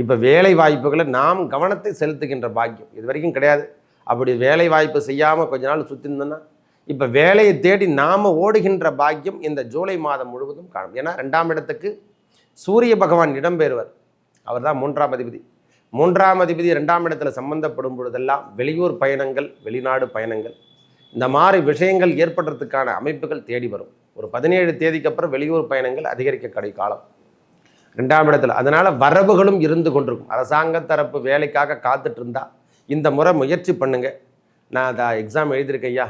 இப்போ வேலை வாய்ப்புகளை நாம் கவனத்தை செலுத்துகின்ற பாக்கியம். இது வரைக்கும் கிடையாது. அப்படி வேலை வாய்ப்பு செய்யாமல் கொஞ்ச நாள் சுற்றிருந்தோன்னா இப்போ வேலையை தேடி நாம் ஓடுகின்ற பாக்கியம் இந்த ஜூலை மாதம் முழுவதும் காணும். ஏன்னா ரெண்டாம் இடத்துக்கு சூரிய பகவான் இடம்பெறுவர். அவர் தான் மூன்றாம் அதிபதி. மூன்றாம் அதிபதி ரெண்டாம் இடத்துல சம்பந்தப்படும் பொழுதெல்லாம் வெளியூர் பயணங்கள் வெளிநாடு பயணங்கள் இந்த மாதிரி விஷயங்கள் ஏற்படுறதுக்கான அமைப்புகள் தேடி வரும். ஒரு பதினேழு தேதிக்கு அப்புறம் வெளியூர் பயணங்கள் அதிகரிக்க கடை காலம். ரெண்டாம் இடத்துல. அதனால் வரவுகளும் இருந்து கொண்டிருக்கும். அரசாங்க தரப்பு வேலைக்காக காத்துட்டு இருந்தா இந்த முறை முயற்சி பண்ணுங்க. நான் அதை எக்ஸாம் எழுதியிருக்கேன் ஐயா.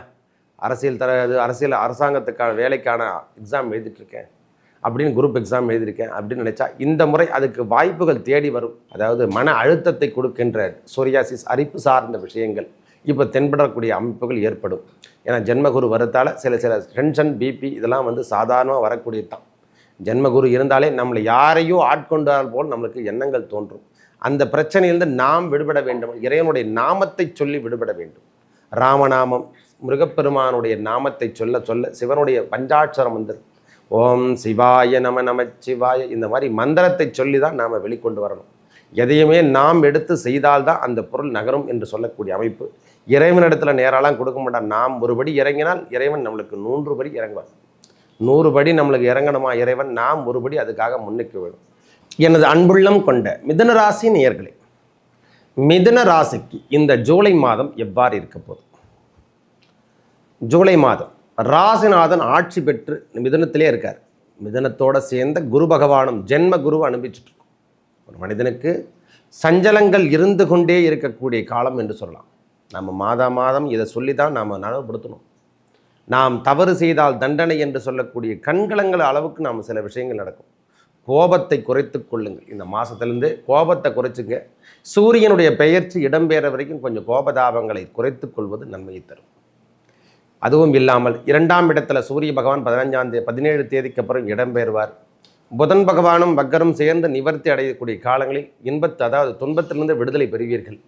அரசியல் தர இது அரசியல் அரசாங்கத்துக்கான வேலைக்கான எக்ஸாம் எழுதிட்டுருக்கேன். அப்படின்னு குரூப் எக்ஸாம் எழுதியிருக்கேன் அப்படின்னு நினச்சா இந்த முறை அதுக்கு வாய்ப்புகள் தேடி வரும். அதாவது மன அழுத்தத்தை கொடுக்கின்ற சோரியாசிஸ் அரிப்பு சார்ந்த விஷயங்கள். இப்போ தென்படக்கூடிய அமைப்புகள் ஏற்படும். ஏன்னா ஜென்மகுரு வரத்தால் சில சில டென்ஷன் பிபி இதெல்லாம் வந்து சாதாரணமாக வரக்கூடியது தான் ஜென்மகுரு இருந்தாலே நம்மளை யாரையோ ஆட்கொண்டால் போல் நம்மளுக்கு எண்ணங்கள் தோன்றும். அந்த பிரச்சனையிலிருந்து நாம் விடுபட வேண்டும். இறைவனுடைய நாமத்தை சொல்லி விடுபட வேண்டும். ராமநாமம் முருகப்பெருமானுடைய நாமத்தை சொல்ல சொல்ல சிவனுடைய பஞ்சாட்சர மந்திரம் ஓம் சிவாய நம நம சிவாய இந்த மாதிரி மந்திரத்தை சொல்லி தான் நாம் வெளிக்கொண்டு வரணும். எதையுமே நாம் எடுத்து செய்தால்தான் அந்த பொருள் நகரும் என்று சொல்லக்கூடிய அமைப்பு. இறைவனிடத்தில் நேராலாம் கொடுக்க மாட்டான். நாம் ஒருபடி இறங்கினால் இறைவன் நம்மளுக்கு நூன்று படி இறங்குவார் நூறு படி நம்மளுக்கு இறங்கணுமா இறைவன்? நாம் ஒரு படி அதுக்காக முன்னுக்கு விடும். எனது அன்புள்ளம் கொண்ட மிதன ராசி நேயர்களே மிதன ராசிக்கு இந்த ஜூலை மாதம் எவ்வாறு இருக்க போகுது? ஜூலை மாதம் ராசிநாதன் ஆட்சி பெற்று மிதனத்திலே இருக்கார். மிதனத்தோடு சேர்ந்த குரு பகவானும் ஜென்ம குரு அனுபவிச்சுட்டு ஒரு மனிதனுக்கு சஞ்சலங்கள் இருந்து கொண்டே இருக்கக்கூடிய காலம் என்று சொல்லலாம். நம்ம மாதா மாதம் இதை சொல்லி தான் நாம் நனவுபடுத்தணும் நாம் தவறு செய்தால் தண்டனை என்று சொல்லக்கூடிய கண்கலங்கள் அளவுக்கு நாம் சில விஷயங்கள் நடக்கும். கோபத்தை குறைத்து கொள்ளுங்கள். இந்த மாதத்துலேருந்து கோபத்தை குறைச்சிங்க. சூரியனுடைய பெயர்ச்சி இடம்பெற வரைக்கும் கொஞ்சம் கோபதாபங்களை குறைத்து கொள்வது நன்மையை தரும். அதுவும் இல்லாமல் இரண்டாம் இடத்துல சூரிய பகவான் பதினஞ்சாம் தேதி பதினேழு தேதிக்கு அப்புறம் இடம்பெறுவார் புதன் பகவானும் வக்கரும் சேர்ந்து நிவர்த்தி அடையக்கூடிய காலங்களில் இன்பத்து அதாவது துன்பத்திலிருந்து விடுதலை பெறுவீர்கள்.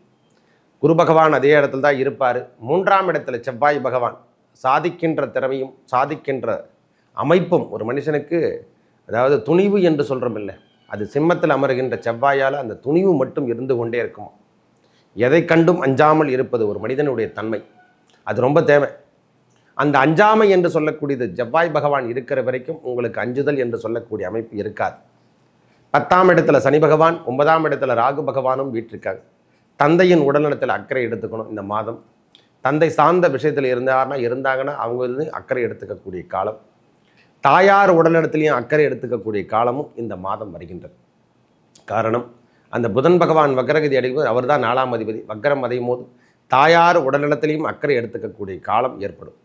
குரு பகவான் அதே இடத்துல தான் இருப்பார். மூன்றாம் இடத்துல செவ்வாய் பகவான் சாதிக்கின்ற திறமையும் சாதிக்கின்ற அமைப்பும் ஒரு மனுஷனுக்கு அதாவது துணிவு என்று சொல்கிறோம் இல்லை அது சிம்மத்தில் அமருகின்ற செவ்வாயால் அந்த துணிவு மட்டும் இருந்து கொண்டே இருக்குமா? எதை கண்டும் அஞ்சாமல் இருப்பது ஒரு மனிதனுடைய தன்மை. அது ரொம்ப தேவை. அந்த அஞ்சாமை என்று சொல்லக்கூடியது செவ்வாய் பகவான் இருக்கிற வரைக்கும் உங்களுக்கு அஞ்சுதல் என்று சொல்லக்கூடிய அமைப்பு இருக்காது. பத்தாம் இடத்துல சனி பகவான் ஒன்பதாம் இடத்துல ராகு பகவானும் வீட்டிருக்காங்க. தந்தையின் உடல்நலத்தில் அக்கறை எடுத்துக்கணும் இந்த மாதம். தந்தை சார்ந்த விஷயத்தில் இருந்தார்னா இருந்தாங்கன்னா அவங்க வந்து அக்கறை எடுத்துக்கக்கூடிய காலம். தாயார் உடல்நலத்திலையும் அக்கறை எடுத்துக்கக்கூடிய காலமும் இந்த மாதம் வருகின்றது. காரணம் அந்த புதன் பகவான் வக்கரகதி அடைக்கும்போது அவர் தான் நாலாம் அதிபதி. வக்கரம் அடையும் போது தாயார் உடல்நலத்திலையும் அக்கறை எடுத்துக்கக்கூடிய காலம் ஏற்படும்.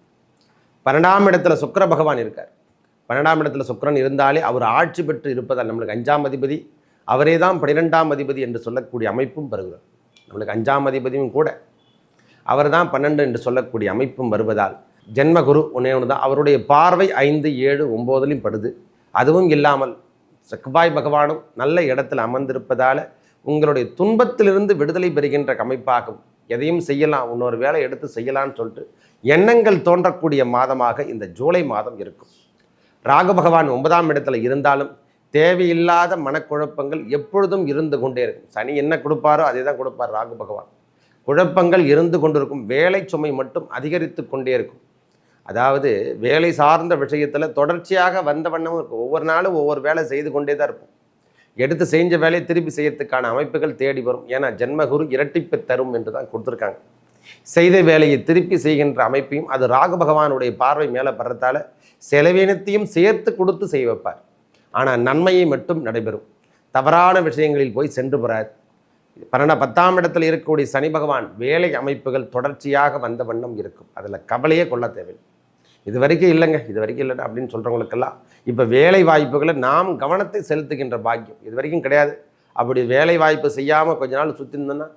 பன்னெண்டாம் இடத்துல சுக்கிர பகவான் இருக்கார். பன்னெண்டாம் இடத்துல சுக்கிரன் இருந்தாலே அவர் ஆட்சி பெற்று இருப்பதால் நம்மளுக்கு அஞ்சாம் அதிபதி அவரே தான் பன்னிரெண்டாம் அதிபதி என்று சொல்லக்கூடிய அமைப்பும் வருகிறது. நம்மளுக்கு அஞ்சாம் அதிபதியும் கூட அவர் தான் பன்னெண்டு என்று சொல்லக்கூடிய அமைப்பும் வருவதால் ஜென்மகுரு ஒன்றே ஒன்று தான் அவருடைய பார்வை ஐந்து ஏழு ஒம்போதுலையும் படுது. அதுவும் இல்லாமல் சக்பாய் பகவானும் நல்ல இடத்துல அமர்ந்திருப்பதால் உங்களுடைய துன்பத்திலிருந்து விடுதலை பெறுகின்ற அமைப்பாகும் எதையும் செய்யலாம் இன்னொரு வேலை எடுத்து செய்யலாம்னு சொல்லிட்டு எண்ணங்கள் தோன்றக்கூடிய மாதமாக இந்த ஜூலை மாதம் இருக்கும். ராகு பகவான் ஒன்பதாம் இடத்துல இருந்தாலும் தேவையில்லாத மனக்குழப்பங்கள் எப்பொழுதும் இருந்து கொண்டே இருக்கும். சனி என்ன கொடுப்பாரோ அதே தான் கொடுப்பார் ராகு பகவான். குழப்பங்கள் இருந்து கொண்டிருக்கும் வேலை சுமை மட்டும் அதிகரித்து கொண்டே இருக்கும். அதாவது வேலை சார்ந்த விஷயத்தில் தொடர்ச்சியாக வந்த வண்ணமும் இருக்கும். ஒவ்வொரு நாளும் ஒவ்வொரு வேலை செய்து கொண்டே தான் இருக்கும் எடுத்து செஞ்ச வேலையை திருப்பி செய்யறதுக்கான அமைப்புகள் தேடி வரும். ஏன்னா ஜென்மகுரு இரட்டிப்பு தரும் என்று தான் கொடுத்துருக்காங்க. செய்த வேலையை திருப்பி செய்கின்ற அமைப்பையும் அது ராகு பகவானுடைய பார்வை மேலே படுறதால செலவினத்தையும் சேர்த்து கொடுத்து செய்ய வைப்பார். ஆனால் நன்மையை மட்டும் நடைபெறும். தவறான விஷயங்களில் போய் சென்று போகிறார் பன்னெண்டா பத்தாம் இடத்தில் இருக்கக்கூடிய சனி பகவான் வேலை அமைப்புகள் தொடர்ச்சியாக வந்த வண்ணம் இருக்கும். அதில் கவலையே கொள்ள தேவையில்லை. இது வரைக்கும் இல்லைங்க. இது வரைக்கும் இல்லைடா அப்படின்னு சொல்கிறவங்களுக்கெல்லாம் இப்போ வேலை வாய்ப்புகளை நாம் கவனத்தை செலுத்துகின்ற பாக்கியம். இது வரைக்கும் கிடையாது. அப்படி வேலை வாய்ப்பு செய்யாமல் கொஞ்ச நாள் சுற்றி இருந்தோன்னா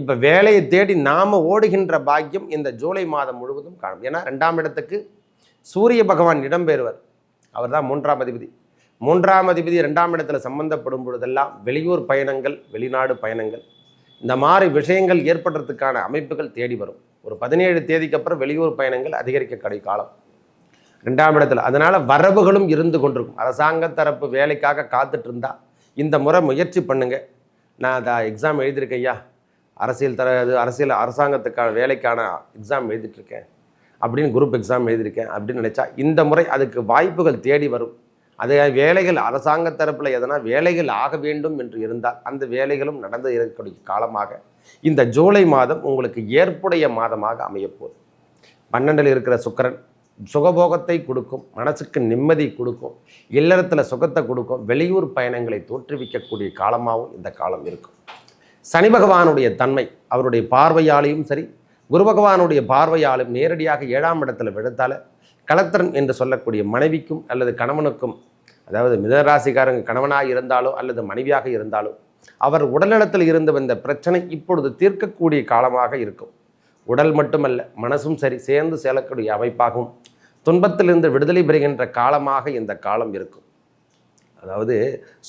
இப்போ வேலையை தேடி நாம் ஓடுகின்ற பாக்கியம் இந்த ஜூலை மாதம் முழுவதும் காணும். ஏன்னா ரெண்டாம் இடத்துக்கு சூரிய பகவான் இடம்பெறுவர் அவர் தான் மூன்றாம் அதிபதி. மூன்றாம் அதிபதி ரெண்டாம் இடத்துல சம்பந்தப்படும் பொழுதெல்லாம் வெளியூர் பயணங்கள் வெளிநாடு பயணங்கள் இந்த மாதிரி விஷயங்கள் ஏற்படுறதுக்கான அமைப்புகள் தேடி வரும். ஒரு பதினேழு தேதிக்கு அப்புறம் வெளியூர் பயணங்கள் அதிகரிக்க கடை காலம். ரெண்டாம் இடத்துல அதனால் வரவுகளும் இருந்து கொண்டிருக்கும். அரசாங்க தரப்பு வேலைக்காக காத்துட்டு இருந்தா இந்த முறை முயற்சி பண்ணுங்க. நான் அதை எக்ஸாம் எழுதியிருக்கேன் ஐயா. அரசியல் தர இது அரசியல் அரசாங்கத்துக்கான வேலைக்கான எக்ஸாம் எழுதிட்டுருக்கேன் அப்படின்னு குரூப் எக்ஸாம் எழுதியிருக்கேன் அப்படின்னு நினச்சா இந்த முறை அதுக்கு வாய்ப்புகள் தேடி வரும். அது வேலைகள் அரசாங்க தரப்பில் எதனா வேலைகள் ஆக வேண்டும் என்று இருந்தால் அந்த வேலைகளும் நடந்து இருக்கக்கூடிய காலமாக இந்த ஜூலை மாதம் உங்களுக்கு ஏற்புடைய மாதமாக அமையப்போகுது பன்னெண்டில் இருக்கிற சுக்கரன் சுகபோகத்தை கொடுக்கும் மனசுக்கு நிம்மதி கொடுக்கும் இல்லறத்தில் சுகத்தை கொடுக்கும் வெளியூர் பயணங்களை தோற்றுவிக்கக்கூடிய காலமாகவும் இந்த காலம் இருக்கும். சனி பகவானுடைய தன்மை அவருடைய பார்வையாலையும் சரி குரு பகவானுடைய பார்வையாலும் நேரடியாக ஏழாம் இடத்துல விழுத்தால கலத்திரன் என்று சொல்லக்கூடிய மனைவிக்கும் அல்லது கணவனுக்கும் அதாவது மிதராசிக்காரங்க கணவனாக இருந்தாலோ அல்லது மனைவியாக இருந்தாலோ அவர் உடல்நலத்தில் இருந்து வந்த பிரச்சனை இப்பொழுது தீர்க்கக்கூடிய காலமாக இருக்கும். உடல் மட்டுமல்ல மனசும் சரி சேர்ந்து செல்லக்கூடிய அமைப்பாகவும் துன்பத்திலிருந்து விடுதலை பெறுகின்ற காலமாக இந்த காலம் இருக்கும். அதாவது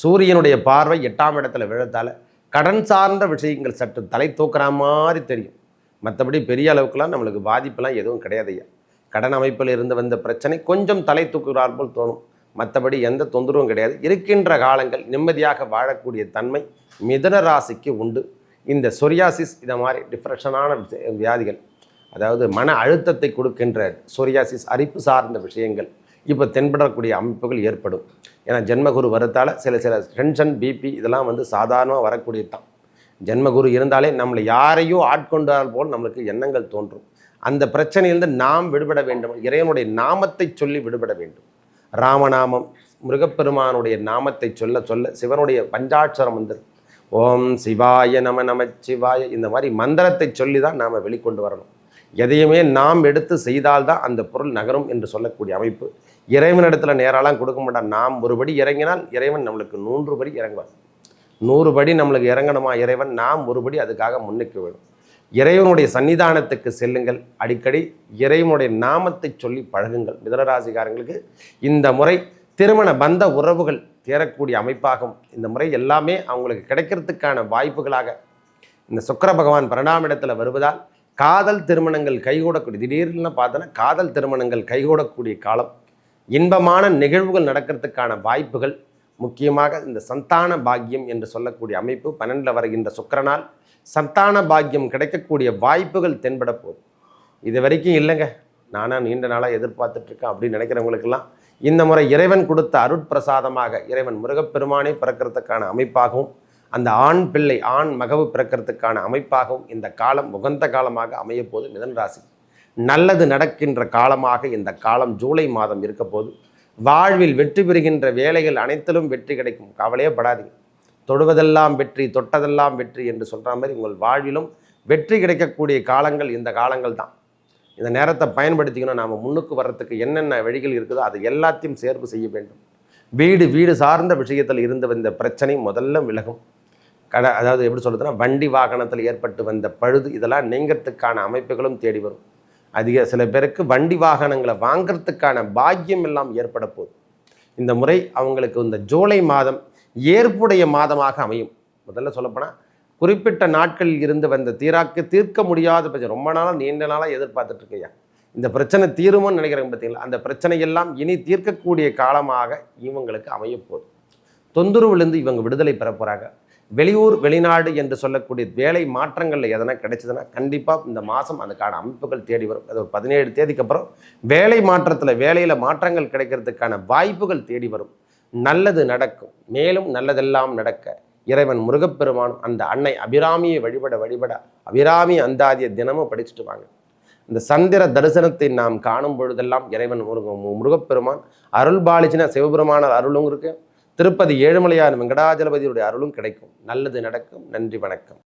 சூரியனுடைய பார்வை எட்டாம் இடத்துல விழுத்தால கடன் சார்ந்த விஷயங்கள் சற்று தலை தூக்குற மாதிரி தெரியும். மற்றபடி பெரிய அளவுக்குலாம் நம்மளுக்கு பாதிப்பெல்லாம் எதுவும் கிடையாதையா கடன் அமைப்பில் இருந்து வந்த பிரச்சனை கொஞ்சம் தலை தூக்குகிறார் போல் தோணும். மற்றபடி எந்த தொந்தரவும் கிடையாது. இருக்கின்ற காலங்கள் நிம்மதியாக வாழக்கூடிய தன்மை மிதன ராசிக்கு உண்டு. இந்த சொரியாசிஸ் இதை மாதிரி டிப்ரெஷனான வியாதிகள் அதாவது மன அழுத்தத்தை கொடுக்கின்ற சொரியாசிஸ் அரிப்பு சார்ந்த விஷயங்கள் இப்போ தென்படக்கூடிய அமைப்புகள் ஏற்படும். ஏன்னா ஜென்மகுரு வரத்தால் சில சில டென்ஷன் பிபி இதெல்லாம் வந்து சாதாரணமாக வரக்கூடியது தான் ஜென்மகுரு இருந்தாலே நம்மளை யாரையோ ஆட்கொண்டால் போல் நம்மளுக்கு எண்ணங்கள் தோன்றும். அந்த பிரச்சனையிலிருந்து நாம் விடுபட வேண்டும். இறைவனுடைய நாமத்தை சொல்லி விடுபட வேண்டும். ராமநாமம் முருகப்பெருமானுடைய நாமத்தை சொல்ல சொல்ல சிவனுடைய பஞ்சாட்சரம் வந்து ஓம் சிவாய நம நமச்சிவாய இந்த மாதிரி மந்திரத்தை சொல்லி தான் நாம் வெளிக்கொண்டு வரணும். எதையுமே நாம் எடுத்து செய்தால்தான் அந்த பொருள் நகரும் என்று சொல்லக்கூடிய அமைப்பு. இறைவனிடத்தில் நேராலாம் கொடுக்க மாட்டான். நாம் ஒரு படி இறங்கினால் இறைவன் நம்மளுக்கு நூன்று படி இறங்குவார் நூறு படி நம்மளுக்கு இறங்கணுமா இறைவன்? நாம் ஒரு படி அதுக்காக முன்னுக்கு வேணும் இறைவனுடைய சன்னிதானத்துக்கு செல்லுங்கள். அடிக்கடி இறைவனுடைய நாமத்தை சொல்லி பழகுங்கள். மிதனராசிகாரங்களுக்கு இந்த முறை திருமண பந்த உறவுகள் தேரக்கூடிய அமைப்பாகும். இந்த முறை எல்லாமே அவங்களுக்கு கிடைக்கிறதுக்கான வாய்ப்புகளாக. இந்த சுக்கர பகவான் பன்னெண்டாம் இடத்துல வருவதால் காதல் திருமணங்கள் கைகூடக்கூடிய திடீர்னு பார்த்தோன்னா காதல் திருமணங்கள் கைகூடக்கூடிய காலம். இன்பமான நிகழ்வுகள் நடக்கிறதுக்கான வாய்ப்புகள். முக்கியமாக இந்த சந்தான பாக்கியம் என்று சொல்லக்கூடிய அமைப்பு பன்னெண்டில் வருகின்ற சுக்கரனால் சந்தான பாக்கியம் கிடைக்கக்கூடிய வாய்ப்புகள் தென்பட போகுது. இது வரைக்கும் இல்லைங்க. நானாக நீண்ட நாளாக எதிர்பார்த்துட்ருக்கேன் அப்படின்னு நினைக்கிறவங்களுக்கெல்லாம் இந்த முறை இறைவன் கொடுத்த அருட்பிரசாதமாக இறைவன் முருகப்பெருமானே பிறக்கிறதுக்கான அமைப்பாகவும் அந்த ஆண் பிள்ளை ஆண் மகவு பிறக்கிறதுக்கான அமைப்பாகவும் இந்த காலம் உகந்த காலமாக அமையப்போது மிதன் ராசி. நல்லது நடக்கின்ற காலமாக இந்த காலம் ஜூலை மாதம் இருக்க போது வாழ்வில் வெற்றி பெறுகின்ற வேலைகள் அனைத்திலும் வெற்றி கிடைக்கும். கவலையே படாதீங்க தொடுவதெல்லாம் வெற்றி தொட்டதெல்லாம் வெற்றி என்று சொல்கிற மாதிரி உங்கள் வாழ்விலும் வெற்றி கிடைக்கக்கூடிய காலங்கள் இந்த காலங்கள் தான். இந்த நேரத்தை பயன்படுத்திக்கணும். நாம் முன்னுக்கு வர்றதுக்கு என்னென்ன வழிகள் இருக்குதோ அதை எல்லாத்தையும் சேர்வு செய்ய வேண்டும். வீடு வீடு சார்ந்த விஷயத்தில் இருந்து வந்த பிரச்சனை முதல்ல விலகும். கடை அதாவது எப்படி சொல்கிறதுனா வண்டி வாகனத்தில் ஏற்பட்டு வந்த பழுது இதெல்லாம் நீங்கிறதுக்கான அமைப்புகளும் தேடி வரும். அதிக சில பேருக்கு வண்டி வாகனங்களை வாங்கிறதுக்கான பாக்கியம் எல்லாம் ஏற்பட போகுது. இந்த முறை அவங்களுக்கு இந்த ஜூலை மாதம் ஏற்புடைய மாதமாக அமையும். முதல்ல சொல்லப்போனால் குறிப்பிட்ட நாட்களில் இருந்து வந்த தீராக்கு தீர்க்க முடியாத பிரச்சனை. ரொம்ப நாளாக நீண்ட நாளாக எதிர்பார்த்துட்டு இருக்கையா இந்த பிரச்சனை தீருமோன்னு நினைக்கிறேன் பார்த்தீங்களா அந்த பிரச்சனையெல்லாம் இனி தீர்க்கக்கூடிய காலமாக இவங்களுக்கு அமையப்போகுது தொந்தரவுலேருந்து இவங்க விடுதலை பெற போகிறாங்க வெளியூர் வெளிநாடு என்று சொல்லக்கூடிய வேலை மாற்றங்களில் எதனா கிடைச்சதுன்னா கண்டிப்பாக இந்த மாதம் அதுக்கான அமைப்புகள் தேடி வரும். அது ஒரு பதினேழு தேதிக்கு அப்புறம் வேலை மாற்றத்தில் வேலையில் மாற்றங்கள் கிடைக்கிறதுக்கான வாய்ப்புகள் தேடி வரும். நல்லது நடக்கும். மேலும் நல்லதெல்லாம் நடக்க இறைவன் முருகப்பெருமான் அந்த அன்னை அபிராமியை வழிபட வழிபட அபிராமி அந்தாதிய தினமும் படிச்சுட்டு வாங்க. இந்த சந்திர தரிசனத்தை நாம் காணும் பொழுதெல்லாம் இறைவன் முருக முருகப்பெருமான் அருள் பாலிச்சினா சிவபெருமான அருளும் இருக்கு. திருப்பதி ஏழுமலையார் வெங்கடாஜலபதியுடைய அருளும் கிடைக்கும். நல்லது நடக்கும். நன்றி வணக்கம்.